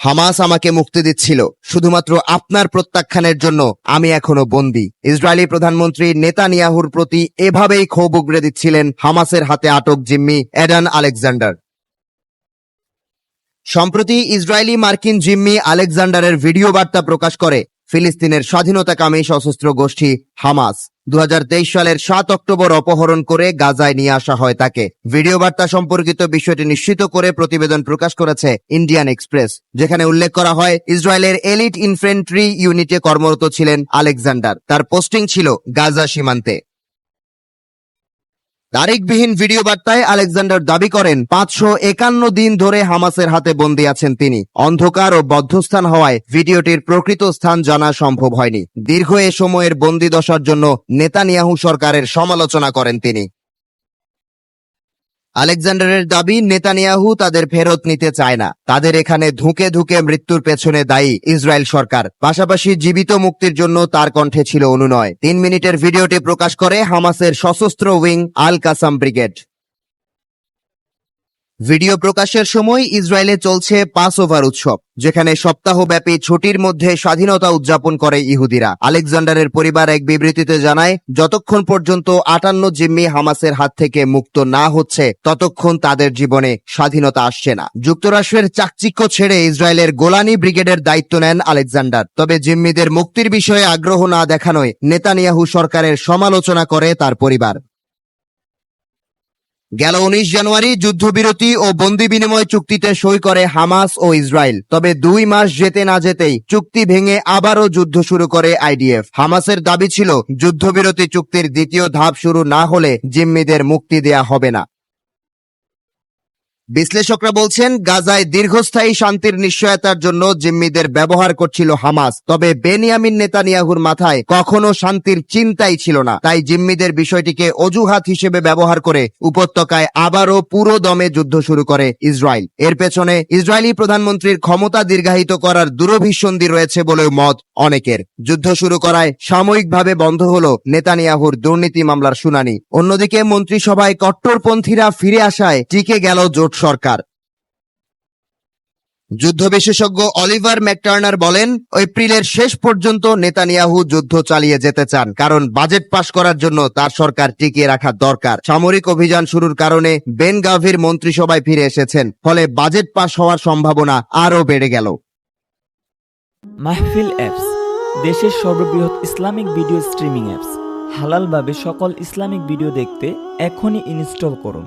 Hamas আমাকে মুক্তি দিচ্ছিল, শুধুমাত্র আপনার প্রত্যাখ্যানের জন্য আমি এখনও বন্দী। ইসরায়েলি প্রধানমন্ত্রী নেতানিয়াহুর প্রতি এভাবেই ক্ষোভ উগড়ে দিচ্ছিলেন হামাসের হাতে আটক জিম্মি এডান আলেকজান্ডার। সম্প্রতি ইসরায়েলি মার্কিন জিম্মি আলেকজান্ডারের ভিডিও বার্তা প্রকাশ করে ফিলিস্তিনের স্বাধীনতাকামী সশস্ত্র গোষ্ঠী হামাস। দু হাজার তেইশ সালের সাত অক্টোবর অপহরণ করে গাজায় নিয়ে আসা হয় তাকে। ভিডিও বার্তা সম্পর্কিত বিষয়টি নিশ্চিত করে প্রতিবেদন প্রকাশ করেছে ইন্ডিয়ান এক্সপ্রেস, যেখানে উল্লেখ করা হয়, ইসরায়েলের এলিট ইনফ্যান্ট্রি ইউনিটে কর্মরত ছিলেন আলেকজান্ডার। তার পোস্টিং ছিল গাজা সীমান্তে। তারিখবিহীন ভিডিও বার্তায় আলেকজান্ডার দাবি করেন, পাঁচশো একান্ন দিন ধরে হামাসের হাতে বন্দী আছেন তিনি। অন্ধকার ও বদ্ধস্থান হওয়ায় ভিডিওটির প্রকৃত স্থান জানা সম্ভব হয়নি। দীর্ঘ এ সময়ের বন্দি দশার জন্য নেতানিয়াহু সরকারের সমালোচনা করেন তিনি। আলেকজান্ডারের দাবি, নেতানিয়াহু তাদের ফেরত নিতে চায় না। তাদের এখানে ধুকে ধুঁকে মৃত্যুর পেছনে দায়ী ইসরায়েল সরকার। পাশাপাশি জীবিত মুক্তির জন্য তার কণ্ঠে ছিল অনুনয়। তিন মিনিটের ভিডিওটি প্রকাশ করে হামাসের সশস্ত্র wing Al Qassam brigade. Video প্রকাশের সময় ইসরায়েলে চলছে পাস ওভার উৎসব, যেখানে সপ্তাহব্যাপী ছুটির মধ্যে স্বাধীনতা উদযাপন করে ইহুদিরা। আলেকজান্ডারের পরিবার এক বিবৃতিতে জানায়, যতক্ষণ পর্যন্ত আটান্ন জিম্মি হামাসের হাত থেকে মুক্ত না হচ্ছে, ততক্ষণ তাদের জীবনে স্বাধীনতা আসছে না। যুক্তরাষ্ট্রের চাকচিক্য ছেড়ে ইসরায়েলের গোলানি ব্রিগেডের দায়িত্ব নেন আলেকজান্ডার। তবে জিম্মিদের মুক্তির বিষয়ে আগ্রহ না দেখানোয় নেতানিয়াহু সরকারের সমালোচনা করে তার পরিবার। গেল উনিশ জানুয়ারি যুদ্ধবিরতি ও বন্দি বিনিময় চুক্তিতে সই করে হামাস ও ইসরায়েল। তবে দুই মাস যেতে না যেতেই চুক্তি ভেঙে আবারও যুদ্ধ শুরু করে আইডিএফ। হামাসের দাবি ছিল, যুদ্ধবিরতি চুক্তির দ্বিতীয় ধাপ শুরু না হলে জিম্মিদের মুক্তি দেয়া হবে না। বিশ্লেষকরা বলছেন, গাজায় দীর্ঘস্থায়ী শান্তির নিশ্চয়তার জন্য জিম্মিদের ব্যবহার করছিল হামাস। তবে বেনিয়ামিন নেতানিয়াহুর মাথায় কখনো শান্তির চিন্তাই ছিল না। তাই জিম্মিদের বিষয়টিকে অজুহাত হিসেবে ব্যবহার করে উপত্যকায় আবারও পুরো দমে যুদ্ধ শুরু করে ইসরায়েল। এর পেছনে ইসরায়েলি প্রধানমন্ত্রীর ক্ষমতা দীর্ঘায়িত করার দূরভিসন্ধি রয়েছে বলেও মত অনেকের। যুদ্ধ শুরু করায় সাময়িকভাবে বন্ধ হলো নেতানিয়াহুর দুর্নীতি মামলার শুনানি। অন্যদিকে মন্ত্রিসভায় কট্টরপন্থীরা ফিরে আসায় টিকে গেল জোট সরকার। যুদ্ধ বিশেষজ্ঞ অলিভার ম্যাকটার্নার বলেন, এপ্রিলের শেষ পর্যন্ত নেতানিয়াহু যুদ্ধ চালিয়ে যেতে চান, কারণ বাজেট পাশ করার জন্য তার সরকার টিকিয়ে রাখা দরকার। সামরিক অভিযান শুরুর কারণে বেন গাভির মন্ত্রিসভায় ফিরে এসেছেন, ফলে বাজেট পাশ হওয়ার সম্ভাবনা আরও বেড়ে গেল। মাহফিল অ্যাপস, দেশের সর্ববৃহৎ ইসলামিক ভিডিও স্ট্রিমিং অ্যাপস। হালালভাবে সকল ইসলামিক ভিডিও দেখতে এখনই ইনস্টল করুন।